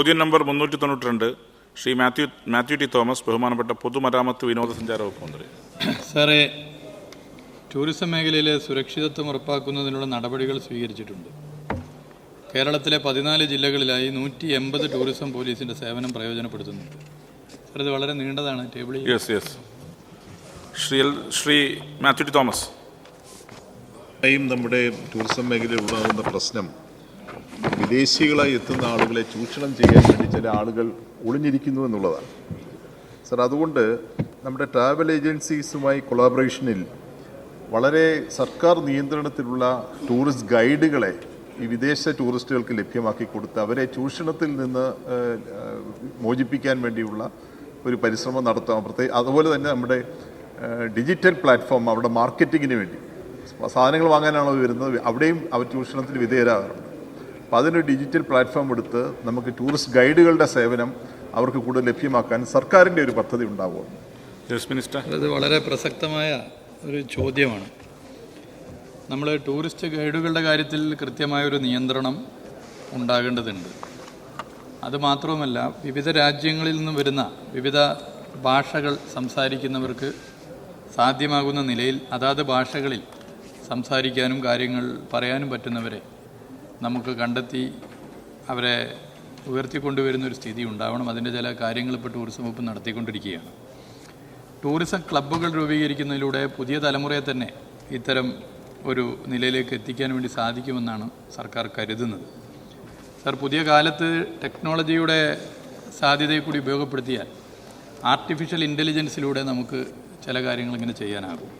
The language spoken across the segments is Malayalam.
ചോദ്യം നമ്പർ മുന്നൂറ്റി തൊണ്ണൂറ്റി രണ്ട് ശ്രീ മാത്യു മാത്യു ടി തോമസ് ബഹുമാനപ്പെട്ട പൊതുമരാമത്ത് വിനോദസഞ്ചാര വകുപ്പ് മന്ത്രി. സാറേ ടൂറിസം മേഖലയിലെ സുരക്ഷിതത്വം ഉറപ്പാക്കുന്നതിനുള്ള നടപടികൾ സ്വീകരിച്ചിട്ടുണ്ട്. കേരളത്തിലെ പതിനാല് ജില്ലകളിലായി നൂറ്റി എൺപത് ടൂറിസം പോലീസിന്റെ സേവനം പ്രയോജനപ്പെടുത്തുന്നുണ്ട്. സാർ ഇത് വളരെ നീണ്ടതാണ് table yes yes Shri Shri Mathew T Thomas. യും നമ്മുടെ ടൂറിസം മേഖലയിൽ ഉണ്ടാകുന്ന പ്രശ്നം വിദേശികളായി എത്തുന്ന ആളുകളെ ചൂഷണം ചെയ്യാൻ വേണ്ടി ചില ആളുകൾ ഒളിഞ്ഞിരിക്കുന്നു എന്നുള്ളതാണ്. സർ അതുകൊണ്ട് നമ്മുടെ ട്രാവൽ ഏജൻസീസുമായി കൊളാബറേഷനിൽ വളരെ സർക്കാർ നിയന്ത്രണത്തിലുള്ള ടൂറിസ്റ്റ് ഗൈഡുകളെ ഈ വിദേശ ടൂറിസ്റ്റുകൾക്ക് ലഭ്യമാക്കി കൊടുത്ത് അവരെ ചൂഷണത്തിൽ നിന്ന് മോചിപ്പിക്കാൻ വേണ്ടിയുള്ള ഒരു പരിശ്രമം നടത്താം. പ്രത്യേക അതുപോലെ തന്നെ നമ്മുടെ ഡിജിറ്റൽ പ്ലാറ്റ്ഫോം അവിടെ മാർക്കറ്റിങ്ങിന് വേണ്ടി. സാധനങ്ങൾ വാങ്ങാനാണോ വരുന്നത്? അവിടെയും അവർ ചൂഷണത്തിന് വിധേയരാകാറുണ്ട്. അപ്പോൾ അതിന് ഡിജിറ്റൽ പ്ലാറ്റ്ഫോം എടുത്ത് നമുക്ക് ടൂറിസ്റ്റ് ഗൈഡുകളുടെ സേവനം അവർക്ക് കൂടുതൽ ലഭ്യമാക്കാൻ സർക്കാരിന്റെ ഒരു പദ്ധതി ഉണ്ടാവുമോ? മിനിസ്റ്റർ ഇത് വളരെ പ്രസക്തമായ ഒരു ചോദ്യമാണ്. നമ്മൾ ടൂറിസ്റ്റ് ഗൈഡുകളുടെ കാര്യത്തിൽ കൃത്യമായൊരു നിയന്ത്രണം ഉണ്ടാകേണ്ടതുണ്ട്. അതുമാത്രവുമല്ല വിവിധ രാജ്യങ്ങളിൽ നിന്നും വരുന്ന വിവിധ ഭാഷകൾ സംസാരിക്കുന്നവർക്ക് സാധ്യമാകുന്ന നിലയിൽ അതാത് ഭാഷകളിൽ സംസാരിക്കാനും കാര്യങ്ങൾ പറയാനും പറ്റുന്നവരെ നമുക്ക് കണ്ടെത്തി അവരെ ഉയർത്തിക്കൊണ്ടുവരുന്ന ഒരു സ്ഥിതി ഉണ്ടാവണം. അതിന്റെ ചില കാര്യങ്ങൾ ഇപ്പോൾ ടൂറിസം വകുപ്പ് നടത്തിക്കൊണ്ടിരിക്കുകയാണ്. ടൂറിസം ക്ലബ്ബുകൾ രൂപീകരിക്കുന്നതിലൂടെ പുതിയ തലമുറയെ തന്നെ ഇത്തരം ഒരു നിലയിലേക്ക് എത്തിക്കാൻ വേണ്ടി സാധിക്കുമെന്നാണ് സർക്കാർ കരുതുന്നത്. സാർ പുതിയ കാലത്ത് ടെക്നോളജിയുടെ സാധ്യതയെ കൂടി ഉപയോഗപ്പെടുത്തിയാൽ ആർട്ടിഫിഷ്യൽ ഇന്റലിജൻസിലൂടെ നമുക്ക് ചില കാര്യങ്ങൾ ഇങ്ങനെ ചെയ്യാനാകും.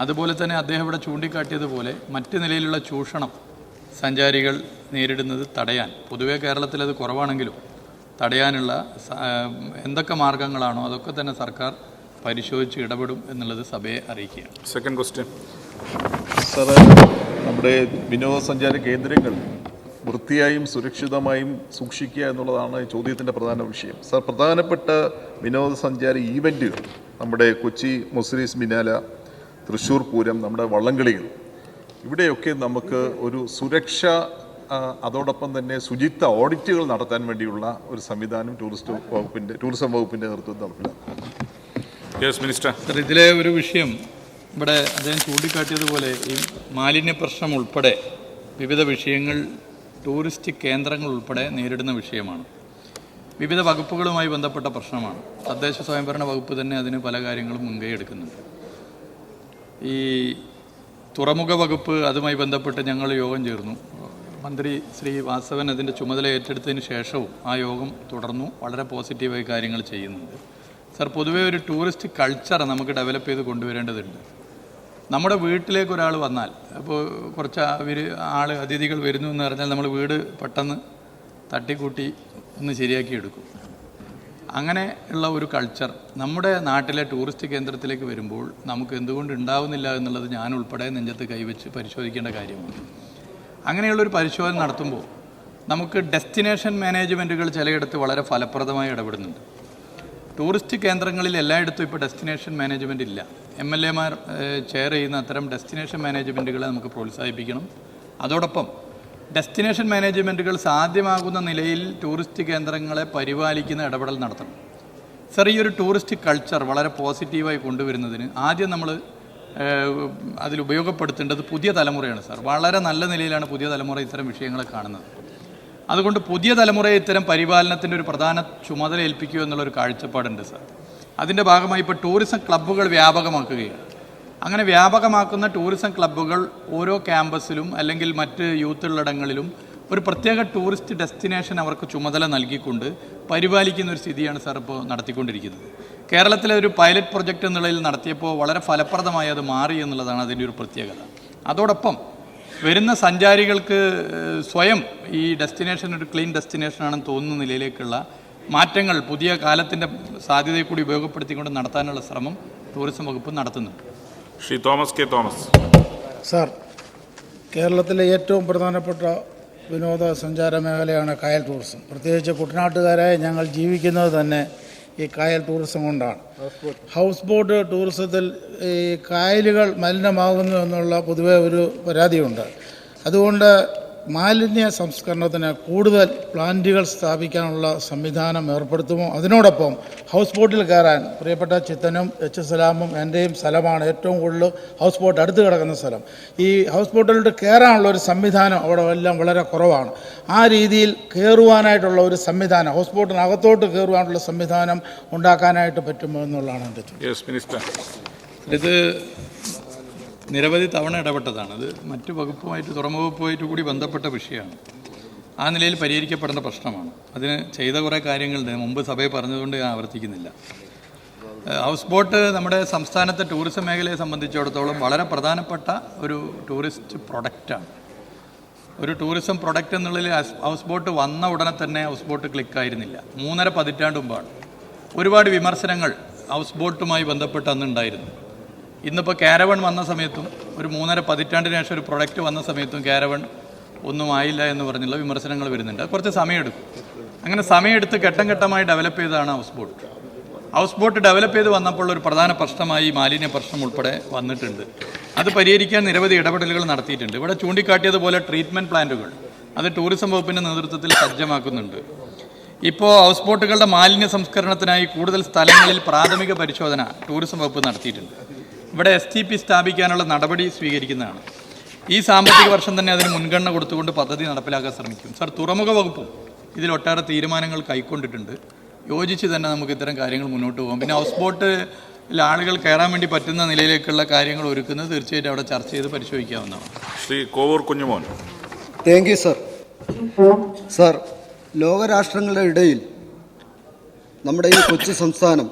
അതുപോലെ തന്നെ അദ്ദേഹം ഇവിടെ ചൂണ്ടിക്കാട്ടിയതുപോലെ മറ്റ് നിലയിലുള്ള ചൂഷണം സഞ്ചാരികൾ നേരിടുന്നത് തടയാൻ. പൊതുവേ കേരളത്തിൽ അത് കുറവാണെങ്കിലും തടയാനുള്ള എന്തൊക്കെ മാർഗങ്ങളാണോ അതൊക്കെ തന്നെ സർക്കാർ പരിശോധിച്ച് ഇടപെടും എന്നുള്ളത് സഭയെ അറിയിക്കുകയാണ്. സെക്കൻഡ് ക്വസ്റ്റ്യൻ സാറ് നമ്മുടെ വിനോദസഞ്ചാര കേന്ദ്രങ്ങൾ വൃത്തിയായും സുരക്ഷിതമായും സൂക്ഷിക്കുക എന്നുള്ളതാണ് ഈ ചോദ്യത്തിന്റെ പ്രധാന വിഷയം. സാർ പ്രധാനപ്പെട്ട വിനോദസഞ്ചാര ഈവന്റുകൾ നമ്മുടെ കൊച്ചി മുസ്ലിസ് മിനാല തൃശ്ശൂർ പൂരം നമ്മുടെ വള്ളംകളികൾ ഇവിടെയൊക്കെ നമുക്ക് ഒരു സുരക്ഷ അതോടൊപ്പം തന്നെ ശുചിത്വ ഓഡിറ്റുകൾ നടത്താൻ വേണ്ടിയുള്ള ഒരു സംവിധാനം ടൂറിസ്റ്റ് വകുപ്പിന്റെ ടൂറിസം വകുപ്പിന്റെ നേതൃത്വം നടപ്പിലാക്കും യെസ് മിനിസ്റ്റർ സർ ഇതിലെ ഒരു വിഷയം ഇവിടെ അദ്ദേഹം ചൂണ്ടിക്കാട്ടിയതുപോലെ ഈ മാലിന്യ പ്രശ്നം ഉൾപ്പെടെ വിവിധ വിഷയങ്ങൾ ടൂറിസ്റ്റ് കേന്ദ്രങ്ങൾ ഉൾപ്പെടെ നേരിടുന്ന വിഷയമാണ്. വിവിധ വകുപ്പുകളുമായി ബന്ധപ്പെട്ട പ്രശ്നമാണ്. തദ്ദേശ സ്വയംഭരണ വകുപ്പ് തന്നെ അതിന് പല കാര്യങ്ങളും മുൻകൈ എടുക്കുന്നുണ്ട്. ഈ തുറമുഖ വകുപ്പ് അതുമായി ബന്ധപ്പെട്ട് ഞങ്ങൾ യോഗം ചേർന്നു. മന്ത്രി ശ്രീ വാസവൻ അതിന്റെ ചുമതല ഏറ്റെടുത്തതിന് ശേഷവും ആ യോഗം തുടർന്നു. വളരെ പോസിറ്റീവായി കാര്യങ്ങൾ ചെയ്യുന്നുണ്ട്. സർ പൊതുവേ ഒരു ടൂറിസ്റ്റ് കൾച്ചർ നമുക്ക് ഡെവലപ്പ് ചെയ്ത് കൊണ്ടുവരേണ്ടതുണ്ട്. നമ്മുടെ വീട്ടിലേക്ക് ഒരാൾ വന്നാൽ അപ്പോൾ കുറച്ച് അവർ ആൾ അതിഥികൾ വരുന്നു എന്ന് പറഞ്ഞാൽ നമ്മൾ വീട് പെട്ടെന്ന് തട്ടിക്കൂട്ടി ഒന്ന് ശരിയാക്കി എടുക്കും. അങ്ങനെ ഉള്ള ഒരു കൾച്ചർ നമ്മുടെ നാട്ടിലെ ടൂറിസ്റ്റ് കേന്ദ്രത്തിലേക്ക് വരുമ്പോൾ നമുക്ക് എന്തുകൊണ്ട് ഉണ്ടാവുന്നില്ല എന്നുള്ളത് ഞാൻ ഉൾപ്പെടെ നെഞ്ചത്ത് കൈവച്ച് പരിശോധിക്കേണ്ട കാര്യമാണ്. അങ്ങനെയുള്ളൊരു പരിശോധന നടത്തുമ്പോൾ നമുക്ക് ഡെസ്റ്റിനേഷൻ മാനേജ്മെന്റുകൾ ചിലയിടത്ത് വളരെ ഫലപ്രദമായി ഇടപെടുന്നുണ്ട്. ടൂറിസ്റ്റ് കേന്ദ്രങ്ങളിൽ എല്ലായിടത്തും ഇപ്പോൾ ഡെസ്റ്റിനേഷൻ മാനേജ്മെന്റ് ഇല്ല. എം എൽ എമാർ ചെയർ ചെയ്യുന്ന അത്തരം ഡെസ്റ്റിനേഷൻ മാനേജ്മെന്റുകളെ നമുക്ക് പ്രോത്സാഹിപ്പിക്കണം. അതോടൊപ്പം ഡെസ്റ്റിനേഷൻ മാനേജ്മെന്റുകൾ സാധ്യമാകുന്ന നിലയിൽ ടൂറിസ്റ്റ് കേന്ദ്രങ്ങളെ പരിപാലിക്കുന്ന ഇടപെടൽ നടത്തണം. സർ ഈ ഒരു ടൂറിസ്റ്റ് കൾച്ചർ വളരെ പോസിറ്റീവായി കൊണ്ടുവരുന്നതിന് ആദ്യം നമ്മൾ അതിൽ ഉപയോഗപ്പെടുത്തേണ്ടത് പുതിയ തലമുറയാണ് സാർ. വളരെ നല്ല നിലയിലാണ് പുതിയ തലമുറ ഇത്തരം വിഷയങ്ങളെ കാണുന്നത്. അതുകൊണ്ട് പുതിയ തലമുറയെ ഇത്തരം പരിപാലനത്തിന്റെ ഒരു പ്രധാന ചുമതല ഏൽപ്പിക്കുക എന്നുള്ളൊരു കാഴ്ചപ്പാടുണ്ട് സാർ. അതിന്റെ ഭാഗമായി ഇപ്പോൾ ടൂറിസം ക്ലബ്ബുകൾ വ്യാപകമാക്കുകയാണ്. അങ്ങനെ വ്യാപകമാക്കുന്ന ടൂറിസം ക്ലബ്ബുകൾ ഓരോ ക്യാമ്പസിലും അല്ലെങ്കിൽ മറ്റ് യൂത്ത് ഉള്ളിടങ്ങളിലും ഒരു പ്രത്യേക ടൂറിസ്റ്റ് ഡെസ്റ്റിനേഷൻ അവർക്ക് ചുമതല നൽകിക്കൊണ്ട് പരിപാലിക്കുന്ന ഒരു സ്ഥിതിയാണ് സാർ ഇപ്പോൾ നടത്തിക്കൊണ്ടിരിക്കുന്നത്. കേരളത്തിലെ ഒരു പൈലറ്റ് പ്രൊജക്റ്റ് എന്നുള്ളതിൽ നടത്തിയപ്പോൾ വളരെ ഫലപ്രദമായി അത് മാറി എന്നുള്ളതാണ് അതിന്റെ ഒരു പ്രത്യേകത. അതോടൊപ്പം വരുന്ന സഞ്ചാരികൾക്ക് സ്വയം ഈ ഡെസ്റ്റിനേഷൻ ഒരു ക്ലീൻ ഡെസ്റ്റിനേഷനാണെന്ന് തോന്നുന്ന നിലയിലേക്കുള്ള മാറ്റങ്ങൾ പുതിയ കാലത്തിന്റെ സാധ്യതയെ കൂടി ഉപയോഗപ്പെടുത്തിക്കൊണ്ട് നടത്താനുള്ള ശ്രമം ടൂറിസം വകുപ്പ് നടത്തുന്നുണ്ട്. ശ്രീ തോമസ് കെ തോമസ്. സാർ കേരളത്തിലെ ഏറ്റവും പ്രധാനപ്പെട്ട വിനോദസഞ്ചാര മേഖലയാണ് കായൽ ടൂറിസം. പ്രത്യേകിച്ച് കുട്ടനാട്ടുകാരായ ഞങ്ങൾ ജീവിക്കുന്നത് തന്നെ ഈ കായൽ ടൂറിസം കൊണ്ടാണ്. ഹൗസ് ബോട്ട് ടൂറിസത്തിൽ ഈ കായലുകൾ മലിനമാകുന്നു എന്നുള്ള പൊതുവെ ഒരു പരാതിയുണ്ട്. അതുകൊണ്ട് മാലിന്യ സംസ്കരണത്തിന് കൂടുതൽ പ്ലാന്റുകൾ സ്ഥാപിക്കാനുള്ള സംവിധാനം ഏർപ്പെടുത്തുമോ? അതിനോടൊപ്പം ഹൗസ് ബോട്ടിൽ കയറാൻ പ്രിയപ്പെട്ട ചിത്തനും എച്ച് സലാമും എന്റെയും സ്ഥലമാണ് ഏറ്റവും കൂടുതൽ ഹൗസ് ബോട്ട് അടുത്ത് കിടക്കുന്ന സ്ഥലം. ഈ ഹൗസ് ബോട്ടിലോട്ട് കയറാനുള്ള ഒരു സംവിധാനം അവിടെ എല്ലാം വളരെ കുറവാണ്. ആ രീതിയിൽ കയറുവാനായിട്ടുള്ള ഒരു സംവിധാനം ഹൗസ് ബോട്ടിനകത്തോട്ട് കയറുവാനുള്ള സംവിധാനം ഉണ്ടാക്കാനായിട്ട് പറ്റുമോ എന്നുള്ളതാണ് എന്റെ ചോദ്യം. യെസ് മിനിസ്റ്റർ ഇത് നിരവധി തവണ ഇടപെട്ടതാണ്. അത് മറ്റു വകുപ്പുമായിട്ട് തുറമുഖ വകുപ്പുമായിട്ട് കൂടി ബന്ധപ്പെട്ട വിഷയമാണ്. ആ നിലയിൽ പരിഹരിക്കപ്പെടേണ്ട പ്രശ്നമാണ്. അതിന് ചെയ്ത കുറേ കാര്യങ്ങളുണ്ട് മുമ്പ് സഭയിൽ പറഞ്ഞതുകൊണ്ട് ഞാൻ ആവർത്തിക്കുന്നില്ല. ഹൗസ് ബോട്ട് നമ്മുടെ സംസ്ഥാനത്തെ ടൂറിസം മേഖലയെ സംബന്ധിച്ചിടത്തോളം വളരെ പ്രധാനപ്പെട്ട ഒരു ടൂറിസ്റ്റ് പ്രൊഡക്റ്റാണ്. ഒരു ടൂറിസം പ്രൊഡക്റ്റ് എന്നുള്ളതിൽ ഹൗസ് ബോട്ട് വന്ന ഉടനെ തന്നെ ഹൗസ് ബോട്ട് ക്ലിക്കായിരുന്നില്ല. മൂന്നര പതിറ്റാണ്ട് മുമ്പാണ്. ഒരുപാട് വിമർശനങ്ങൾ ഹൗസ് ബോട്ടുമായി ബന്ധപ്പെട്ട് അന്നുണ്ടായിരുന്നു. ഇന്നിപ്പോൾ കാരവൺ വന്ന സമയത്തും ഒരു മൂന്നര പതിറ്റാണ്ടിന് ശേഷം ഒരു പ്രൊഡക്റ്റ് വന്ന സമയത്തും കാരവൺ ഒന്നും ആയില്ല എന്ന് പറഞ്ഞുള്ള വിമർശനങ്ങൾ വരുന്നുണ്ട്. കുറച്ച് സമയമെടുക്കും. അങ്ങനെ സമയമെടുത്ത് ഘട്ടം ഘട്ടമായി ഡെവലപ്പ് ചെയ്തതാണ് house boat. House boat develop ചെയ്ത് വന്നപ്പോൾ ഒരു പ്രധാന പ്രശ്നമായി മാലിന്യ പ്രശ്നം ഉൾപ്പെടെ വന്നിട്ടുണ്ട്. അത് പരിഹരിക്കാൻ നിരവധി ഇടപെടലുകൾ നടത്തിയിട്ടുണ്ട്. ഇവിടെ ചൂണ്ടിക്കാട്ടിയതുപോലെ ട്രീറ്റ്മെന്റ് പ്ലാന്റുകൾ അത് ടൂറിസം വകുപ്പിന്റെ നേതൃത്വത്തിൽ സജ്ജമാക്കുന്നുണ്ട്. ഇപ്പോൾ ഹൗസ് ബോട്ടുകളുടെ മാലിന്യ സംസ്കരണത്തിനായി കൂടുതൽ സ്ഥലങ്ങളിൽ പ്രാഥമിക പരിശോധന ടൂറിസം വകുപ്പ് നടത്തിയിട്ടുണ്ട്. ഇവിടെ എസ് ടി പി സ്ഥാപിക്കാനുള്ള നടപടി സ്വീകരിക്കുന്നതാണ്. ഈ സാമ്പത്തിക വർഷം തന്നെ അതിന് മുൻഗണന കൊടുത്തുകൊണ്ട് പദ്ധതി നടപ്പിലാക്കാൻ ശ്രമിക്കും. സർ തുറമുഖ വകുപ്പും ഇതിൽ ഒട്ടേറെ തീരുമാനങ്ങൾ കൈക്കൊണ്ടിട്ടുണ്ട്. യോജിച്ച് തന്നെ നമുക്ക് ഇത്തരം കാര്യങ്ങൾ മുന്നോട്ട് പോകാം. പിന്നെ ഹൗസ് ബോട്ടിൽ ആളുകൾ കയറാൻ വേണ്ടി പറ്റുന്ന നിലയിലേക്കുള്ള കാര്യങ്ങൾ ഒരുക്കുന്നത് തീർച്ചയായിട്ടും അവിടെ ചർച്ച ചെയ്ത് പരിശോധിക്കാവുന്നതാണ്. Shri Kovoor Kunjumon. Thank you sir sir ലോകരാഷ്ട്രങ്ങളുടെ ഇടയിൽ നമ്മുടെ ഈ കൊച്ചു സംസ്ഥാനം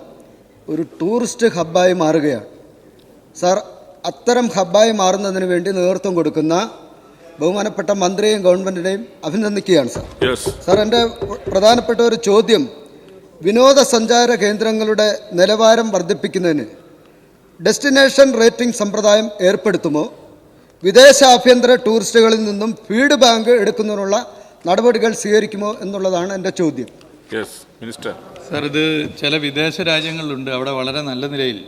ഒരു ടൂറിസ്റ്റ് ഹബ്ബായി മാറുകയാണ്. സർ അത്തരം ഹബ്ബായി മാറുന്നതിന് വേണ്ടി നേതൃത്വം കൊടുക്കുന്ന ബഹുമാനപ്പെട്ട മന്ത്രിയെയും ഗവൺമെന്റിനെയും അഭിനന്ദിക്കുകയാണ് സർ. യെസ് സാർ എന്റെ പ്രധാനപ്പെട്ട ഒരു ചോദ്യം വിനോദസഞ്ചാര കേന്ദ്രങ്ങളുടെ നിലവാരം വർദ്ധിപ്പിക്കുന്നതിന് ഡെസ്റ്റിനേഷൻ റേറ്റിംഗ് സമ്പ്രദായം ഏർപ്പെടുത്തുമോ? വിദേശ ആഭ്യന്തര ടൂറിസ്റ്റുകളിൽ നിന്നും ഫീഡ് ബാങ്ക് എടുക്കുന്നതിനുള്ള നടപടികൾ സ്വീകരിക്കുമോ എന്നുള്ളതാണ് എന്റെ ചോദ്യം. യെസ് മിനിസ്റ്റർ സർ ഇത് ചില വിദേശ രാജ്യങ്ങളിലുണ്ട്. അവിടെ വളരെ നല്ല നിലയിൽ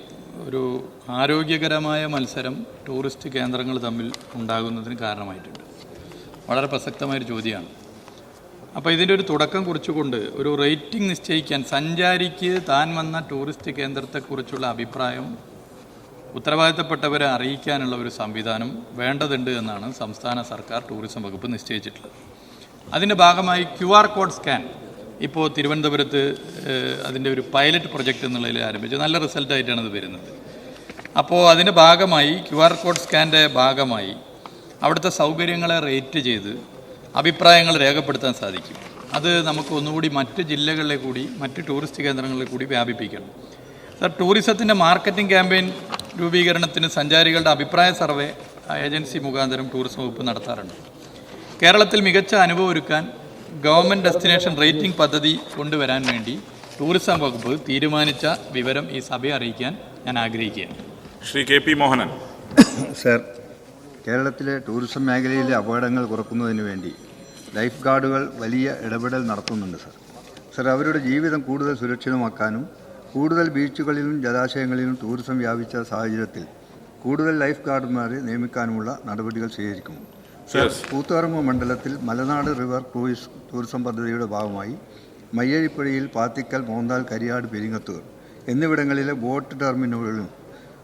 ഒരു ആരോഗ്യകരമായ മത്സരം ടൂറിസ്റ്റ് കേന്ദ്രങ്ങൾ തമ്മിൽ ഉണ്ടാകുന്നതിന് കാരണമായിട്ടുണ്ട്. വളരെ പ്രസക്തമായൊരു ചോദ്യമാണ്. അപ്പോൾ ഇതിന്റെ ഒരു തുടക്കം കുറിച്ചുകൊണ്ട് ഒരു റേറ്റിംഗ് നിശ്ചയിക്കാൻ സഞ്ചാരിക്ക് താൻ വന്ന ടൂറിസ്റ്റ് കേന്ദ്രത്തെക്കുറിച്ചുള്ള അഭിപ്രായം ഉത്തരവാദിത്തപ്പെട്ടവരെ അറിയിക്കാനുള്ള ഒരു സംവിധാനം വേണ്ടതുണ്ട് എന്നാണ് സംസ്ഥാന സർക്കാർ ടൂറിസം വകുപ്പ് നിശ്ചയിച്ചിട്ടുള്ളത്. അതിന്റെ ഭാഗമായി ക്യു ആർ കോഡ് സ്കാൻ ഇപ്പോൾ തിരുവനന്തപുരത്ത് അതിന്റെ ഒരു പൈലറ്റ് പ്രൊജക്റ്റ് എന്നുള്ളതിൽ ആരംഭിച്ചു. നല്ല റിസൾട്ടായിട്ടാണ് ഇത് വരുന്നത്. അപ്പോൾ അതിന്റെ ഭാഗമായി ക്യു ആർ കോഡ് സ്കാന്റെ ഭാഗമായി അവിടുത്തെ സൗകര്യങ്ങളെ റേറ്റ് ചെയ്ത് അഭിപ്രായങ്ങൾ രേഖപ്പെടുത്താൻ സാധിക്കും. അത് നമുക്ക് ഒന്നുകൂടി മറ്റ് ജില്ലകളിലെ കൂടി മറ്റ് ടൂറിസ്റ്റ് കേന്ദ്രങ്ങളിൽ കൂടി വ്യാപിപ്പിക്കണം. സർ ടൂറിസത്തിന്റെ മാർക്കറ്റിംഗ് ക്യാമ്പയിൻ രൂപീകരണത്തിന് സഞ്ചാരികളുടെ അഭിപ്രായ സർവേ ഏജൻസി മുഖാന്തരം ടൂറിസം വകുപ്പ് നടത്താറുണ്ട്. കേരളത്തിൽ മികച്ച അനുഭവം ഒരുക്കാൻ ഗവൺമെന്റ് ഡെസ്റ്റിനേഷൻ റേറ്റിംഗ് പദ്ധതി കൊണ്ടുവരാൻ വേണ്ടി ടൂറിസം വകുപ്പ് തീരുമാനിച്ച വിവരം ഈ സഭയെ അറിയിക്കാൻ ഞാൻ ആഗ്രഹിക്കുകയാണ്. Shri K P Mohanan. Sir കേരളത്തിലെ ടൂറിസം മേഖലയിലെ അപകടങ്ങൾ കുറക്കുന്നതിന് വേണ്ടി ലൈഫ് ഗാർഡുകൾ വലിയ ഇടപെടൽ നടത്തുന്നുണ്ട് സർ. സർ അവരുടെ ജീവിതം കൂടുതൽ സുരക്ഷിതമാക്കാനും കൂടുതൽ ബീച്ചുകളിലും ജലാശയങ്ങളിലും ടൂറിസം വ്യാപിച്ച സാഹചര്യത്തിൽ കൂടുതൽ ലൈഫ് ഗാർഡുമാരെ നിയമിക്കാനുമുള്ള നടപടികൾ സ്വീകരിക്കും. കൂത്തുപറമ്പ് മണ്ഡലത്തിൽ മലനാട് റിവർ ക്രൂയിസ് ടൂറിസം പദ്ധതിയുടെ ഭാഗമായി മയ്യഴിപ്പുഴയിൽ പാത്തിക്കൽ മോന്താൽ കരിയാട് പെരിങ്ങത്തൂർ എന്നിവിടങ്ങളിലെ ബോട്ട് ടെർമിനലുകളിലും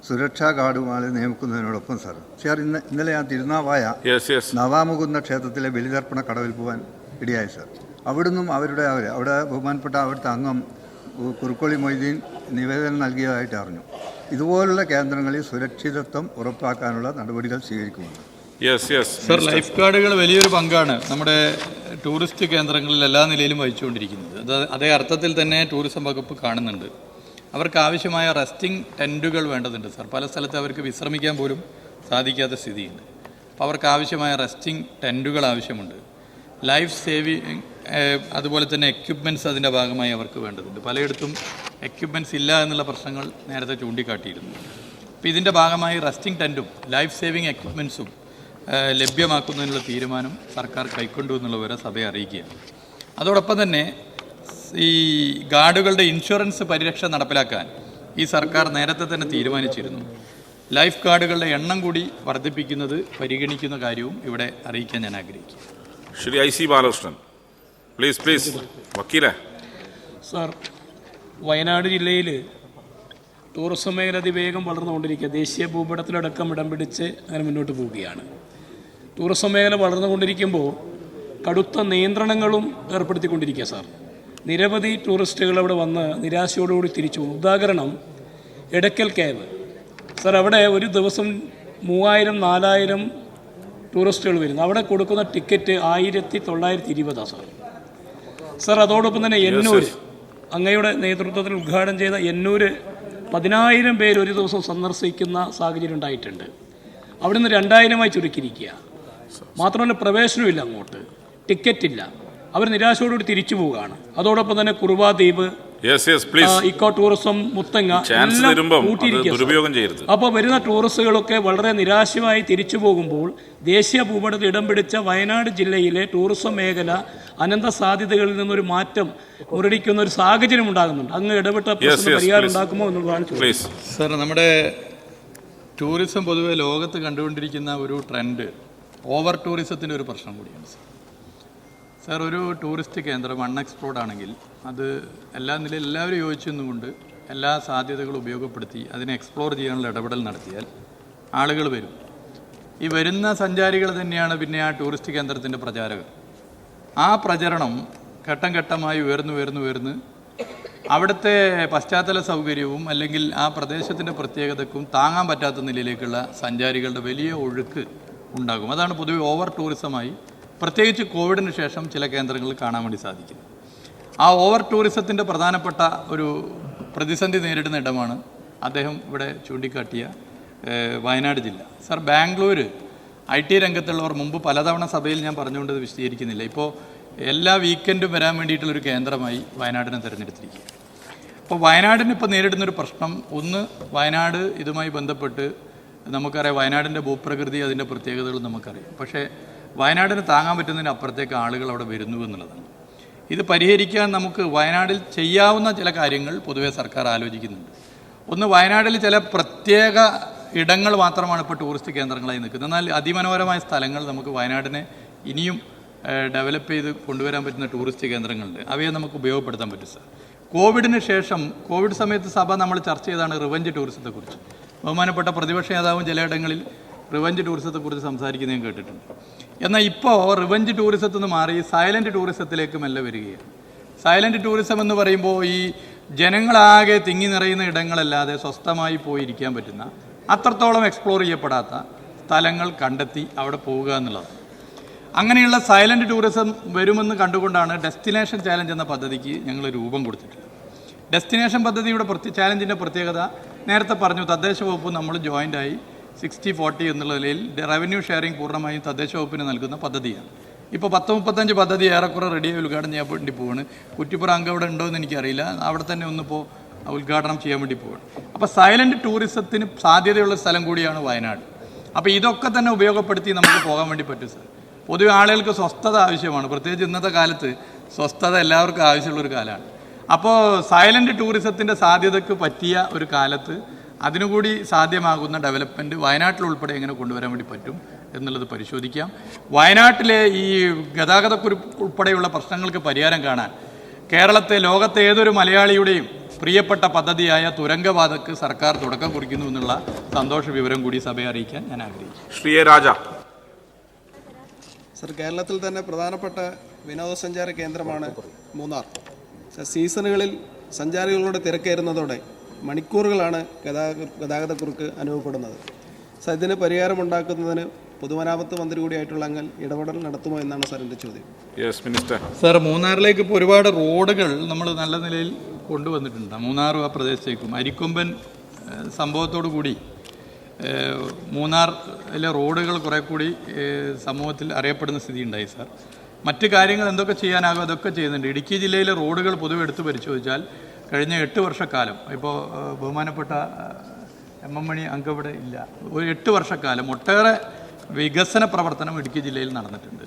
സുരക്ഷാ ഗാർഡുമാരെ നിയമിക്കുന്നതിനോടൊപ്പം സാർ. സാർ ഇന്ന് ഇന്നലെ ഞാൻ തിരുനാവായ യെസ് യെസ് നവാമുകുന്ന ക്ഷേത്രത്തിലെ ബലിതർപ്പണ കടവിൽ പോകാൻ ഇടയായി സാർ. അവിടുന്നും അവരുടെ അവർ അവിടെ ബഹുമാനപ്പെട്ട അവിടുത്തെ അംഗം കുറുക്കോളി മൊയ്തീൻ നിവേദനം നൽകിയതായിട്ട് അറിഞ്ഞു. ഇതുപോലുള്ള കേന്ദ്രങ്ങളിൽ സുരക്ഷിതത്വം ഉറപ്പാക്കാനുള്ള നടപടികൾ സ്വീകരിക്കുന്നുണ്ട്. യെസ് യെസ് സർ ലൈഫ് ഗാർഡുകൾ വലിയൊരു പങ്കാണ് നമ്മുടെ ടൂറിസ്റ്റ് കേന്ദ്രങ്ങളിൽ എല്ലാ നിലയിലും വഹിച്ചുകൊണ്ടിരിക്കുന്നത്. അത് അതേ അർത്ഥത്തിൽ തന്നെ ടൂറിസം വകുപ്പ് കാണുന്നുണ്ട്. അവർക്ക് ആവശ്യമായ റെസ്റ്റിംഗ് ടെന്റുകൾ വേണ്ടതുണ്ട് സാർ. പല സ്ഥലത്ത് അവർക്ക് വിശ്രമിക്കാൻ പോലും സാധിക്കാത്ത സ്ഥിതിയുണ്ട്. അപ്പോൾ അവർക്ക് ആവശ്യമായ റെസ്റ്റിംഗ് ടെന്റുകൾ ആവശ്യമുണ്ട്. ലൈഫ് സേവിങ് അതുപോലെ തന്നെ എക്യുപ്മെന്റ്സ് അതിന്റെ ഭാഗമായി അവർക്ക് വേണ്ടതുണ്ട്. പലയിടത്തും എക്യുപ്മെന്റ്സ് ഇല്ല എന്നുള്ള പ്രശ്നങ്ങൾ നേരത്തെ ചൂണ്ടിക്കാട്ടിയിരുന്നു. അപ്പോൾ ഇതിന്റെ ഭാഗമായി റെസ്റ്റിംഗ് ടെന്റും ലൈഫ് സേവിങ് എക്യുപ്മെന്റ്സും ലഭ്യമാക്കുന്നതിനുള്ള തീരുമാനം സർക്കാർ കൈക്കൊണ്ടു എന്നുള്ള വിവരം സഭയെ അറിയിക്കുകയാണ്. അതോടൊപ്പം തന്നെ ഈ ഗാർഡുകളുടെ ഇൻഷുറൻസ് പരിരക്ഷ നടപ്പിലാക്കാൻ ഈ സർക്കാർ നേരത്തെ തന്നെ തീരുമാനിച്ചിരുന്നു. ലൈഫ് ഗാർഡുകളുടെ എണ്ണം കൂടി വർദ്ധിപ്പിക്കുന്നത് പരിഗണിക്കുന്ന കാര്യവും ഇവിടെ അറിയിക്കാൻ ഞാൻ ആഗ്രഹിക്കുന്നു. Shri I C Balakrishnan please please വക്കീലെ. സാർ വയനാട് ജില്ലയിൽ ടൂറിസം മേഖല അതിവേഗം വളർന്നുകൊണ്ടിരിക്കുക. ദേശീയ ഭൂപടത്തിലടക്കം ഇടം പിടിച്ച് അങ്ങനെ മുന്നോട്ട് പോവുകയാണ്. ടൂറിസം മേഖല വളർന്നുകൊണ്ടിരിക്കുമ്പോൾ കടുത്ത നിയന്ത്രണങ്ങളും ഏർപ്പെടുത്തിക്കൊണ്ടിരിക്കുക സാർ. നിരവധി ടൂറിസ്റ്റുകൾ അവിടെ വന്ന് നിരാശയോടുകൂടി തിരിച്ചു പോകും. ഉദാഹരണം എടക്കൽ കേവ്. സർ അവിടെ ഒരു ദിവസം മൂവായിരം നാലായിരം ടൂറിസ്റ്റുകൾ വരുന്നു. അവിടെ കൊടുക്കുന്ന ടിക്കറ്റ് ആയിരത്തി തൊള്ളായിരത്തി ഇരുപതാണ് സർ. സാർ അതോടൊപ്പം തന്നെ എന്നൂർ അങ്ങയുടെ നേതൃത്വത്തിൽ ഉദ്ഘാടനം ചെയ്ത എന്നൂര് പതിനായിരം പേര് ഒരു ദിവസം സന്ദർശിക്കുന്ന സാഹചര്യം ഉണ്ടായിട്ടുണ്ട്. അവിടുന്ന് രണ്ടായിരമായി ചുരുക്കിയിരിക്കുക മാത്രമല്ല പ്രവേശനമില്ല അങ്ങോട്ട്. ടിക്കറ്റ് ഇല്ല അവർ നിരാശയോടുകൂടി തിരിച്ചു പോവുകയാണ്. അതോടൊപ്പം തന്നെ Kuruva Dweep yes yes please eco tourism Muthanga. ദുരുപയോഗം ചെയ്യരുത്. അപ്പോൾ വരുന്ന ടൂറിസ്റ്റുകളൊക്കെ വളരെ നിരാശമായി തിരിച്ചു പോകുമ്പോൾ ദേശീയ ഭൂപടത്തിൽ ഇടം പിടിച്ച വയനാട് ജില്ലയിലെ ടൂറിസം മേഖല അനന്ത സാധ്യതകളിൽ നിന്നൊരു മാറ്റം മുരടിക്കുന്ന ഒരു സാഹചര്യം ഉണ്ടാകുന്നുണ്ട്. അങ്ങ് ഇടപെട്ട പരിഹാരം ഉണ്ടാക്കുമോ എന്നുള്ളതാണ് സാർ നമ്മുടെ ടൂറിസം പൊതുവെ ലോകത്ത് കണ്ടുകൊണ്ടിരിക്കുന്ന ഒരു ട്രെൻഡ് ഓവർ ടൂറിസത്തിന്റെ ഒരു പ്രശ്നം കൂടിയാണ് സാർ സാർ ഒരു ടൂറിസ്റ്റ് കേന്ദ്രം അൺഎക്സ്പ്ലോർഡ് ആണെങ്കിൽ അത് എല്ലാ നിലയിൽ എല്ലാവരും യോജിച്ചെന്നുകൊണ്ട് എല്ലാ സാധ്യതകളും ഉപയോഗപ്പെടുത്തി അതിനെ എക്സ്പ്ലോർ ചെയ്യാനുള്ള ഇടപെടൽ നടത്തിയാൽ ആളുകൾ വരും. ഈ വരുന്ന സഞ്ചാരികൾ തന്നെയാണ് പിന്നെ ആ ടൂറിസ്റ്റ് കേന്ദ്രത്തിന്റെ പ്രചാരകർ. ആ പ്രചരണം ഘട്ടം ഘട്ടമായി ഉയർന്നു ഉയർന്നു ഉയർന്ന് അവിടുത്തെ പശ്ചാത്തല സൗകര്യവും അല്ലെങ്കിൽ ആ പ്രദേശത്തിന്റെ പ്രത്യേകതക്കും താങ്ങാൻ പറ്റാത്ത നിലയിലേക്കുള്ള സഞ്ചാരികളുടെ വലിയ ഒഴുക്ക് ഉണ്ടാകും. അതാണ് പൊതുവെ ഓവർ ടൂറിസമായി പ്രത്യേകിച്ച് കോവിഡിന് ശേഷം ചില കേന്ദ്രങ്ങളിൽ കാണാൻ വേണ്ടി സാധിക്കും. ആ ഓവർ ടൂറിസത്തിന്റെ പ്രധാനപ്പെട്ട ഒരു പ്രതിസന്ധി നേരിടുന്ന ഇടമാണ് അദ്ദേഹം ഇവിടെ ചൂണ്ടിക്കാട്ടിയ വയനാട് ജില്ല. സർ ബാംഗ്ലൂർ ഐ ടി രംഗത്തുള്ളവർ മുമ്പ് പലതവണ സഭയിൽ ഞാൻ പറഞ്ഞുകൊണ്ട് വിശദീകരിക്കുന്നില്ല. ഇപ്പോൾ എല്ലാ വീക്കെൻഡും വരാൻ വേണ്ടിയിട്ടുള്ളൊരു കേന്ദ്രമായി വയനാടിനെ തിരഞ്ഞെടുത്തിരിക്കുക അപ്പോൾ വയനാടിന് ഇപ്പോൾ നേരിടുന്നൊരു പ്രശ്നം ഒന്ന് വയനാട് ഇതുമായി ബന്ധപ്പെട്ട് നമുക്കറിയാം വയനാടിന്റെ ഭൂപ്രകൃതി അതിന്റെ പ്രത്യേകതകൾ നമുക്കറിയാം. പക്ഷേ വയനാടിന് താങ്ങാൻ പറ്റുന്നതിന് അപ്പുറത്തേക്ക് ആളുകൾ അവിടെ വരുന്നു എന്നുള്ളതാണ്. ഇത് പരിഹരിക്കാൻ നമുക്ക് വയനാടിൽ ചെയ്യാവുന്ന ചില കാര്യങ്ങൾ പൊതുവേ സർക്കാർ ആലോചിക്കുന്നുണ്ട്. ഒന്ന് വയനാട്ടിൽ ചില പ്രത്യേക ഇടങ്ങൾ മാത്രമാണ് ഇപ്പോൾ ടൂറിസ്റ്റ് കേന്ദ്രങ്ങളായി നിൽക്കുന്നത്. എന്നാൽ അതിമനോഹരമായ സ്ഥലങ്ങൾ നമുക്ക് വയനാടിനെ ഇനിയും ഡെവലപ്പ് ചെയ്ത് കൊണ്ടുവരാൻ പറ്റുന്ന ടൂറിസ്റ്റ് കേന്ദ്രങ്ങളുണ്ട്. അവയെ നമുക്ക് ഉപയോഗപ്പെടുത്താൻ പറ്റും സാർ. കോവിഡിന് ശേഷം കോവിഡ് സമയത്ത് സഭ നമ്മൾ ചർച്ച ചെയ്താണ് റിവഞ്ച് ടൂറിസത്തെക്കുറിച്ച്. ബഹുമാനപ്പെട്ട പ്രതിപക്ഷ നേതാവും ചിലയിടങ്ങളിൽ റിവഞ്ച് ടൂറിസത്തെക്കുറിച്ച് സംസാരിക്കുന്നതും കേട്ടിട്ടുണ്ട്. എന്നാൽ ഇപ്പോൾ റിവഞ്ച് ടൂറിസത്തിൽ നിന്ന് മാറി സൈലന്റ് ടൂറിസത്തിലേക്ക് മെല്ലെ വരികയാണ്. സൈലന്റ് ടൂറിസം എന്ന് പറയുമ്പോൾ ഈ ജനങ്ങളാകെ തിങ്ങി നിറയുന്ന ഇടങ്ങളല്ലാതെ സ്വസ്ഥമായി പോയിരിക്കാൻ പറ്റുന്ന അത്രത്തോളം എക്സ്പ്ലോർ ചെയ്യപ്പെടാത്ത സ്ഥലങ്ങൾ കണ്ടെത്തി അവിടെ പോവുക എന്നുള്ളത്. അങ്ങനെയുള്ള സൈലന്റ് ടൂറിസം വരുമെന്ന് കണ്ടുകൊണ്ടാണ് ഡെസ്റ്റിനേഷൻ ചാലഞ്ച് എന്ന പദ്ധതിക്ക് ഞങ്ങൾ രൂപം കൊടുത്തിട്ടുള്ളത്. ഡെസ്റ്റിനേഷൻ പദ്ധതിയുടെ പ്രത്യേക ചാലഞ്ചിന്റെ പ്രത്യേകത നേരത്തെ പറഞ്ഞു തദ്ദേശ വകുപ്പ് നമ്മൾ ജോയിന്റായി സിക്സ്റ്റി ഫോർട്ടി എന്നുള്ള നിലയിൽ റവന്യൂ ഷെയറിംഗ് പൂർണമായും തദ്ദേശ വകുപ്പിന് നൽകുന്ന പദ്ധതിയാണ്. ഇപ്പോൾ പത്ത് മുപ്പത്തഞ്ച് പദ്ധതി ഏറെക്കുറെ റെഡിയായി ഉദ്ഘാടനം ചെയ്യാൻ വേണ്ടി പോവാണ്. കുറ്റിപ്പുറം അംഗം അവിടെ ഉണ്ടോ എന്ന് എനിക്കറിയില്ല. അവിടെ തന്നെ ഒന്നിപ്പോൾ ഉദ്ഘാടനം ചെയ്യാൻ വേണ്ടി പോവാണ്. അപ്പോൾ സൈലന്റ് ടൂറിസത്തിന് സാധ്യതയുള്ള സ്ഥലം കൂടിയാണ് വയനാട്. അപ്പോൾ ഇതൊക്കെ തന്നെ ഉപയോഗപ്പെടുത്തി നമുക്ക് പോകാൻ വേണ്ടി പറ്റും സാർ. പൊതുവെ ആളുകൾക്ക് സ്വസ്ഥത ആവശ്യമാണ്. പ്രത്യേകിച്ച് ഇന്നത്തെ കാലത്ത് സ്വസ്ഥത എല്ലാവർക്കും ആവശ്യമുള്ള ഒരു കാലമാണ്. അപ്പോൾ സൈലന്റ് ടൂറിസത്തിന്റെ സാധ്യതയ്ക്ക് പറ്റിയ ഒരു കാലത്ത് അതിനുകൂടി സാധ്യമാകുന്ന ഡെവലപ്മെന്റ് വയനാട്ടിൽ ഉൾപ്പെടെ എങ്ങനെ കൊണ്ടുവരാൻ വേണ്ടി പറ്റും എന്നുള്ളത് പരിശോധിക്കാം. വയനാട്ടിലെ ഈ ഗതാഗതക്കുറിപ്പ് ഉൾപ്പെടെയുള്ള പ്രശ്നങ്ങൾക്ക് പരിഹാരം കാണാൻ കേരളത്തെ ലോകത്തെ ഏതൊരു മലയാളിയുടെയും പ്രിയപ്പെട്ട പദ്ധതിയായ തുരങ്കപാതക്ക് സർക്കാർ തുടക്കം കുറിക്കുന്നു എന്നുള്ള സന്തോഷ വിവരം കൂടി സഭയെ അറിയിക്കാൻ ഞാൻ ആഗ്രഹിക്കുന്നു. ശ്രീ രാജ സർ കേരളത്തിൽ തന്നെ പ്രധാനപ്പെട്ട വിനോദസഞ്ചാര കേന്ദ്രമാണ് മൂന്നാർ. സീസണുകളിൽ സഞ്ചാരികളുടെ തിരക്കേറുന്നതോടെ മണിക്കൂറുകളാണ് ഗതാഗത ഗതാഗതക്കുറുക്ക് അനുഭവപ്പെടുന്നത്. സാർ ഇതിന് പരിഹാരമുണ്ടാക്കുന്നതിന് പൊതുമരാമത്ത് മന്ത്രി കൂടിയായിട്ടുള്ള അങ്ങൽ ഇടപെടൽ നടത്തുമോ എന്നാണ് സാർ എന്റെ ചോദ്യം. യെസ് മിനിസ്റ്റർ സാർ മൂന്നാറിലേക്ക് ഇപ്പോൾ ഒരുപാട് റോഡുകൾ നമ്മൾ നല്ല നിലയിൽ കൊണ്ടുവന്നിട്ടുണ്ട്. മൂന്നാർ ആ പ്രദേശത്തേക്കും. അരിക്കൊമ്പൻ സംഭവത്തോടു കൂടി മൂന്നാറിലെ റോഡുകൾ കുറേ കൂടി സമൂഹത്തിൽ അറിയപ്പെടുന്ന സ്ഥിതി ഉണ്ടായി സാർ. മറ്റ് കാര്യങ്ങൾ എന്തൊക്കെ ചെയ്യാനാകും? അതൊക്കെ ചെയ്യുന്നുണ്ട്. ഇടുക്കി ജില്ലയിലെ റോഡുകൾ പൊതുവെ എടുത്ത് പരിശോധിച്ചാൽ കഴിഞ്ഞ എട്ട് വർഷക്കാലം ഇപ്പോൾ ബഹുമാനപ്പെട്ട എം എം മണി അങ്കവിടെ ഇല്ല. ഒരു എട്ട് വർഷക്കാലം ഒട്ടേറെ വികസന പ്രവർത്തനം ഇടുക്കി ജില്ലയിൽ നടന്നിട്ടുണ്ട്.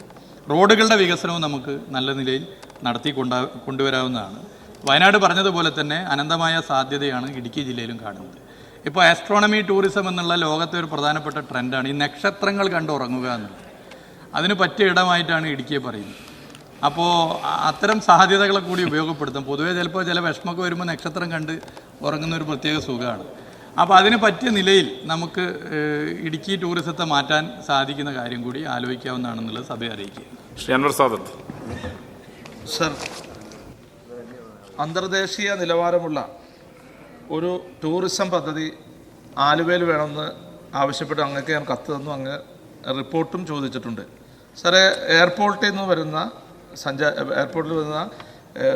റോഡുകളുടെ വികസനവും നമുക്ക് നല്ല നിലയിൽ നടത്തി കൊണ്ടാ കൊണ്ടുവരാവുന്നതാണ്. വയനാട് പറഞ്ഞതുപോലെ തന്നെ അനന്തമായ സാധ്യതയാണ് ഇടുക്കി ജില്ലയിലും കാണുന്നത്. ഇപ്പോൾ ആസ്ട്രോണമി ടൂറിസം എന്നുള്ള ലോകത്തെ ഒരു പ്രധാനപ്പെട്ട ട്രെൻഡാണ് ഈ നക്ഷത്രങ്ങൾ കണ്ടുറങ്ങുക എന്നുള്ളത്. അതിന് പറ്റിയ ഇടമായിട്ടാണ് ഇടുക്കിയെ പറയുന്നത്. അപ്പോൾ അത്തരം സാധ്യതകളെ കൂടി ഉപയോഗപ്പെടുത്തും. പൊതുവേ ചിലപ്പോൾ ചില വിഷമമൊക്കെ വരുമ്പോൾ നക്ഷത്രം കണ്ട് ഉറങ്ങുന്ന ഒരു പ്രത്യേക സുഖമാണ്. അപ്പോൾ അതിന് പറ്റിയ നിലയിൽ നമുക്ക് ഇടുക്കി ടൂറിസത്തെ മാറ്റാൻ സാധിക്കുന്ന കാര്യം കൂടി ആലോചിക്കാവുന്നതാണെന്നുള്ളത് സഭയെ അറിയിക്കുക. ശ്രീ അൻവർ സാദത്ത്. സർ അന്തർദേശീയ നിലവാരമുള്ള ഒരു ടൂറിസം പദ്ധതി ആലുവയിൽ വേണമെന്ന് ആവശ്യപ്പെട്ട് അങ്ങക്ക് ഞാൻ കത്ത് തന്നു അങ്ങ് റിപ്പോർട്ടും ചോദിച്ചിട്ടുണ്ട്. സാറേ എയർപോർട്ടിൽ നിന്ന് വരുന്ന സഞ്ചാര എയർപോർട്ടിൽ വരുന്ന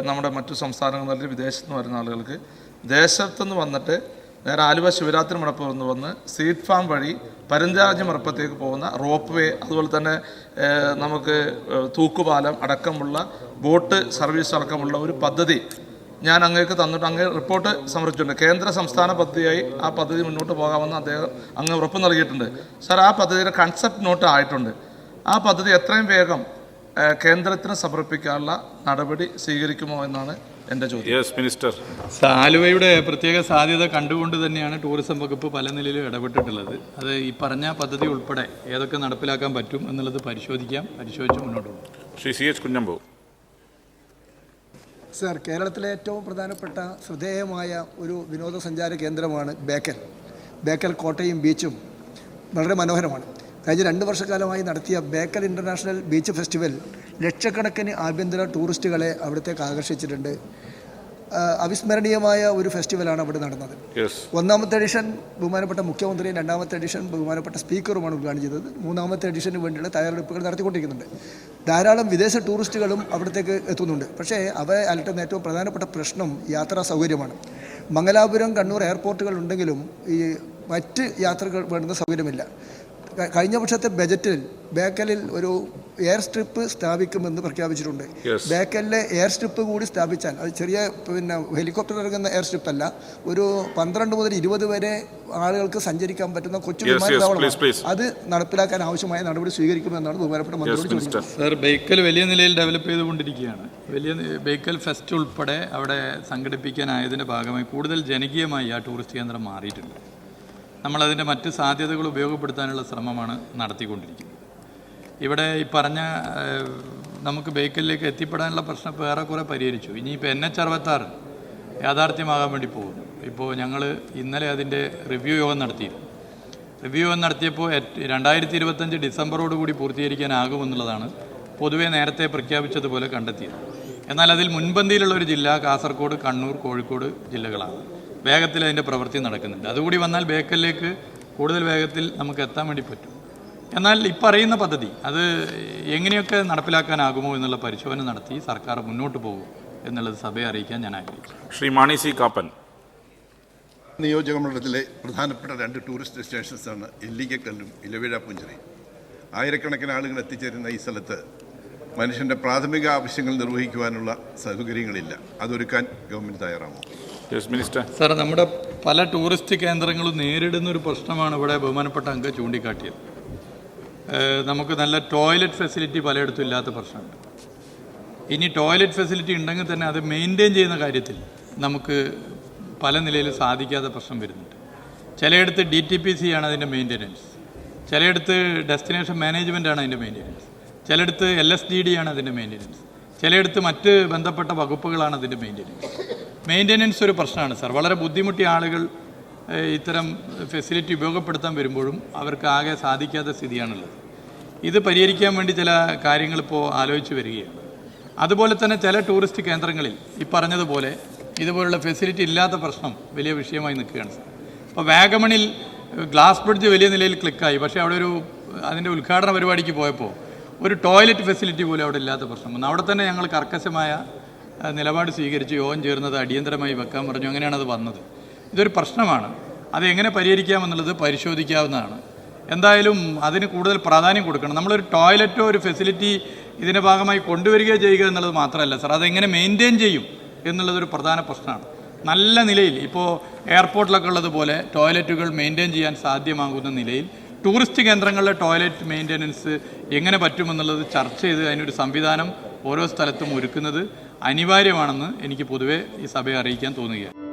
നമ്മുടെ മറ്റു സംസ്ഥാനങ്ങളിൽ വിദേശത്ത് നിന്ന് വരുന്ന ആളുകൾക്ക് ദേശത്തുനിന്ന് വന്നിട്ട് നേരെ ആലുവ ശിവരാത്രി മടപ്പ് നിന്ന് വന്ന് സീറ്റ് ഫാം വഴി പരഞ്ചാജ് മടപ്പത്തേക്ക് പോകുന്ന റോപ്പ് വേ അതുപോലെ തന്നെ നമുക്ക് തൂക്കുപാലം അടക്കമുള്ള ബോട്ട് സർവീസ് അടക്കമുള്ള ഒരു പദ്ധതി ഞാൻ അങ്ങേക്ക് തന്നിട്ട് അങ്ങ് റിപ്പോർട്ട് സമർപ്പിച്ചിട്ടുണ്ട്. കേന്ദ്ര സംസ്ഥാന പദ്ധതിയായി ആ പദ്ധതി മുന്നോട്ട് പോകാമെന്ന് അദ്ദേഹം അങ്ങ് ഉറപ്പ് നൽകിയിട്ടുണ്ട്. സാർ ആ പദ്ധതിയുടെ കൺസെപ്റ്റ് നോട്ട് ആയിട്ടുണ്ട്. ആ പദ്ധതി എത്രയും വേഗം കേന്ദ്രത്തിന് സമർപ്പിക്കാനുള്ള നടപടി സ്വീകരിക്കുമോ എന്നാണ് എന്റെ ചോദ്യം. യെസ് മിനിസ്റ്റർ ആലുവയുടെ പ്രത്യേക സാധ്യത കണ്ടുകൊണ്ട് തന്നെയാണ് ടൂറിസം വകുപ്പ് പല നിലയിലും ഇടപെട്ടിട്ടുള്ളത്. അത് ഈ പറഞ്ഞ പദ്ധതി ഉൾപ്പെടെ ഏതൊക്കെ നടപ്പിലാക്കാൻ പറ്റും എന്നുള്ളത് പരിശോധിക്കാം. പരിശോധിച്ച് മുന്നോട്ട് പോകും. Shri C H Kunhambu. Sir കേരളത്തിലെ ഏറ്റവും പ്രധാനപ്പെട്ട ശ്രദ്ധേയമായ ഒരു വിനോദസഞ്ചാര കേന്ദ്രമാണ് ബേക്കൽ. ബേക്കൽ കോട്ടയും ബീച്ചും വളരെ മനോഹരമാണ്. കഴിഞ്ഞ രണ്ട് വർഷക്കാലമായി നടത്തിയ ബേക്കൽ ഇന്റർനാഷണൽ ബീച്ച് ഫെസ്റ്റിവൽ ലക്ഷക്കണക്കിന് ആഭ്യന്തര ടൂറിസ്റ്റുകളെ അവിടത്തേക്ക് ആകർഷിച്ചിട്ടുണ്ട്. അവിസ്മരണീയമായ ഒരു ഫെസ്റ്റിവലാണ് അവിടെ നടന്നത്. ഒന്നാമത്തെ എഡിഷൻ ബഹുമാനപ്പെട്ട മുഖ്യമന്ത്രിയും രണ്ടാമത്തെ എഡിഷൻ ബഹുമാനപ്പെട്ട സ്പീക്കറുമാണ് ഉദ്ഘാടനം ചെയ്തത്. മൂന്നാമത്തെ എഡിഷന് വേണ്ടിയുള്ള തയ്യാറെടുപ്പുകൾ നടത്തിക്കൊണ്ടിരിക്കുന്നുണ്ട്. ധാരാളം വിദേശ ടൂറിസ്റ്റുകളും അവിടത്തേക്ക് എത്തുന്നുണ്ട്. പക്ഷേ അവ അലട്ടുന്ന ഏറ്റവും പ്രധാനപ്പെട്ട പ്രശ്നം യാത്രാ സൗകര്യമാണ്. മംഗലാപുരം കണ്ണൂർ എയർപോർട്ടുകൾ ഉണ്ടെങ്കിലും ഈ മറ്റ് യാത്രകൾ വേണ്ടുന്ന സൗകര്യമില്ല. കഴിഞ്ഞ വർഷത്തെ ബജറ്റിൽ ബേക്കലിൽ ഒരു എയർ സ്ട്രിപ്പ് സ്ഥാപിക്കുമെന്ന് പ്രഖ്യാപിച്ചിട്ടുണ്ട്. ബേക്കലിലെ എയർ സ്ട്രിപ്പ് കൂടി സ്ഥാപിച്ചാൽ അത് ചെറിയ പിന്നെ ഹെലികോപ്റ്റർ ഇറങ്ങുന്ന എയർ സ്ട്രിപ്പ് അല്ല ഒരു പന്ത്രണ്ട് മുതൽ ഇരുപത് വരെ ആളുകൾക്ക് സഞ്ചരിക്കാൻ പറ്റുന്ന കൊച്ചു വിമാനത്താവളം. അത് നടപ്പിലാക്കാൻ ആവശ്യമായ നടപടി സ്വീകരിക്കുമെന്നാണ് ബഹുമാനപ്പെട്ട യെസ് മന്ത്രിയോട് ചോദിച്ചത് സർ ബേക്കൽ വലിയ നിലയിൽ ഡെവലപ്പ് ചെയ്തുകൊണ്ടിരിക്കുകയാണ്. വലിയ ബേക്കൽ ഫെസ്റ്റ് ഉൾപ്പെടെ അവിടെ സംഘടിപ്പിക്കാനായതിന്റെ ഭാഗമായി കൂടുതൽ ജനകീയമായി ആ ടൂറിസ്റ്റ് കേന്ദ്രം മാറിയിട്ടുണ്ട്. നമ്മളതിന്റെ മറ്റ് സാധ്യതകൾ ഉപയോഗപ്പെടുത്താനുള്ള ശ്രമമാണ് നടത്തിക്കൊണ്ടിരിക്കുന്നത്. ഇവിടെ ഈ പറഞ്ഞ നമുക്ക് ബേക്കലിലേക്ക് എത്തിപ്പെടാനുള്ള പ്രശ്നം ഇപ്പോൾ ഏറെക്കുറെ പരിഹരിച്ചു. ഇനിയിപ്പോൾ എൻ എച്ച് അറുപത്താറ് യാഥാർത്ഥ്യമാകാൻ വേണ്ടി പോകുന്നു. ഇപ്പോൾ ഞങ്ങൾ ഇന്നലെ അതിന്റെ റിവ്യൂ യോഗം നടത്തിയിരുന്നു. റിവ്യൂ യോഗം നടത്തിയപ്പോൾ രണ്ടായിരത്തി ഇരുപത്തഞ്ച് ഡിസംബറോട് കൂടി പൂർത്തീകരിക്കാനാകുമെന്നുള്ളതാണ് പൊതുവേ നേരത്തെ പ്രഖ്യാപിച്ചതുപോലെ കണ്ടെത്തിയത്. എന്നാൽ അതിൽ മുൻപന്തിയിലുള്ള ഒരു ജില്ല കാസർഗോഡ് കണ്ണൂർ കോഴിക്കോട് ജില്ലകളാണ്. വേഗത്തിൽ അതിന്റെ പ്രവൃത്തി നടക്കുന്നുണ്ട്. അതുകൂടി വന്നാൽ ബേക്കലിലേക്ക് കൂടുതൽ വേഗത്തിൽ നമുക്ക് എത്താൻ വേണ്ടി പറ്റും. എന്നാൽ ഈ അറിയുന്ന പദ്ധതി അത് എങ്ങനെയൊക്കെ നടപ്പിലാക്കാനാകുമോ എന്നുള്ള പരിശോധന നടത്തി സർക്കാർ മുന്നോട്ട് പോകും എന്നുള്ളത് സഭയെ അറിയിക്കാൻ ഞാൻ ആഗ്രഹിക്കുന്നു ശ്രീ മാണി സി കാപ്പൻ. നിയോജക മണ്ഡലത്തിലെ പ്രധാനപ്പെട്ട രണ്ട് ടൂറിസ്റ്റ് ഡെസ്റ്റിനേഷൻസാണ് എല്ലിക്കക്കല്ലും ഇലവിഴ പുഞ്ചിറയും ആയിരക്കണക്കിന് ആളുകൾ എത്തിച്ചേരുന്ന ഈ സ്ഥലത്ത് മനുഷ്യന്റെ പ്രാഥമിക ആവശ്യങ്ങൾ നിർവഹിക്കുവാനുള്ള സൗകര്യങ്ങളില്ല. അതൊരുക്കാൻ ഗവൺമെന്റ് തയ്യാറാണോ? യെസ് മിനിസ്റ്റർ സാർ നമ്മുടെ പല ടൂറിസ്റ്റ് കേന്ദ്രങ്ങളും നേരിടുന്ന ഒരു പ്രശ്നമാണ് ഇവിടെ ബഹുമാനപ്പെട്ട അംഗം ചൂണ്ടിക്കാട്ടിയത്. നമുക്ക് നല്ല ടോയ്ലറ്റ് ഫെസിലിറ്റി പലയിടത്തും ഇല്ലാത്ത പ്രശ്നമുണ്ട്. ഇനി ടോയ്ലറ്റ് ഫെസിലിറ്റി ഉണ്ടെങ്കിൽ തന്നെ അത് മെയിന്റെയിൻ ചെയ്യുന്ന കാര്യത്തിൽ നമുക്ക് പല നിലയിൽ സാധിക്കാത്ത പ്രശ്നം വരുന്നുണ്ട്. ചിലയിടത്ത് ഡി ടി പി സി ആണ് അതിന്റെ മെയിന്റെനൻസ് ചിലയിടത്ത് ഡെസ്റ്റിനേഷൻ മാനേജ്മെന്റ് ആണ് അതിന്റെ മെയിന്റെനൻസ് ചിലയിടത്ത് എൽ എസ് ഡി ഡി ആണ് അതിന്റെ മെയിന്റെനൻസ് ചിലയിടത്ത് മറ്റ് ബന്ധപ്പെട്ട വകുപ്പുകളാണ് അതിന്റെ മെയിന്റെനൻസ് മെയിന്റെനൻസ് ഒരു പ്രശ്നമാണ് സാർ വളരെ ബുദ്ധിമുട്ടിയ ആളുകൾ ഇത്തരം ഫെസിലിറ്റി ഉപയോഗപ്പെടുത്താൻ വരുമ്പോഴും അവർക്ക് ആകെ സാധിക്കാത്ത സ്ഥിതിയാണുള്ളത്. ഇത് പരിഹരിക്കാൻ വേണ്ടി ചില കാര്യങ്ങൾ ഇപ്പോൾ ആലോചിച്ച് വരികയാണ്. അതുപോലെ തന്നെ ചില ടൂറിസ്റ്റ് കേന്ദ്രങ്ങളിൽ ഈ പറഞ്ഞതുപോലെ ഇതുപോലുള്ള ഫെസിലിറ്റി ഇല്ലാത്ത പ്രശ്നം വലിയ വിഷയമായി നിൽക്കുകയാണ് സാർ ഇപ്പോൾ വാഗമണിൽ ഗ്ലാസ് ബ്രിഡ്ജ് വലിയ നിലയിൽ ക്ലിക്കായി പക്ഷേ അവിടെ ഒരു അതിന്റെ ഉദ്ഘാടന പരിപാടിക്ക് പോയപ്പോൾ ഒരു ടോയ്ലറ്റ് ഫെസിലിറ്റി പോലും അവിടെ ഇല്ലാത്ത പ്രശ്നം വന്നു. അവിടെ തന്നെ ഞങ്ങൾ കർക്കശമായ നിലപാട് സ്വീകരിച്ച് യോഗം ചേർന്നത് അടിയന്തരമായി വെക്കാൻ പറഞ്ഞു. അങ്ങനെയാണ് അത് വന്നത്. ഇതൊരു പ്രശ്നമാണ്. അത് എങ്ങനെ പരിഹരിക്കാമെന്നുള്ളത് പരിശോധിക്കാവുന്നതാണ്. എന്തായാലും അതിന് കൂടുതൽ പ്രാധാന്യം കൊടുക്കണം. നമ്മളൊരു ടോയ്ലറ്റോ ഒരു ഫെസിലിറ്റി ഇതിന്റെ ഭാഗമായി കൊണ്ടുവരികയോ ചെയ്യുക എന്നുള്ളത് മാത്രമല്ല സാർ അതെങ്ങനെ മെയിന്റെയിൻ ചെയ്യും എന്നുള്ളതൊരു പ്രധാന പ്രശ്നമാണ്. നല്ല നിലയിൽ ഇപ്പോൾ എയർപോർട്ടിലൊക്കെ ഉള്ളതുപോലെ ടോയ്ലറ്റുകൾ മെയിന്റെയിൻ ചെയ്യാൻ സാധ്യമാകുന്ന നിലയിൽ ടൂറിസ്റ്റ് കേന്ദ്രങ്ങളിലെ ടോയ്ലറ്റ് മെയിന്റെനൻസ് എങ്ങനെ പറ്റുമെന്നുള്ളത് ചർച്ച ചെയ്ത് അതിനൊരു സംവിധാനം ഓരോ സ്ഥലത്തും ഒരുക്കുന്നത് അനിവാര്യമാണെന്ന് എനിക്ക് പൊതുവേ ഈ സഭയെ അറിയിക്കാൻ തോന്നുകയാണ്.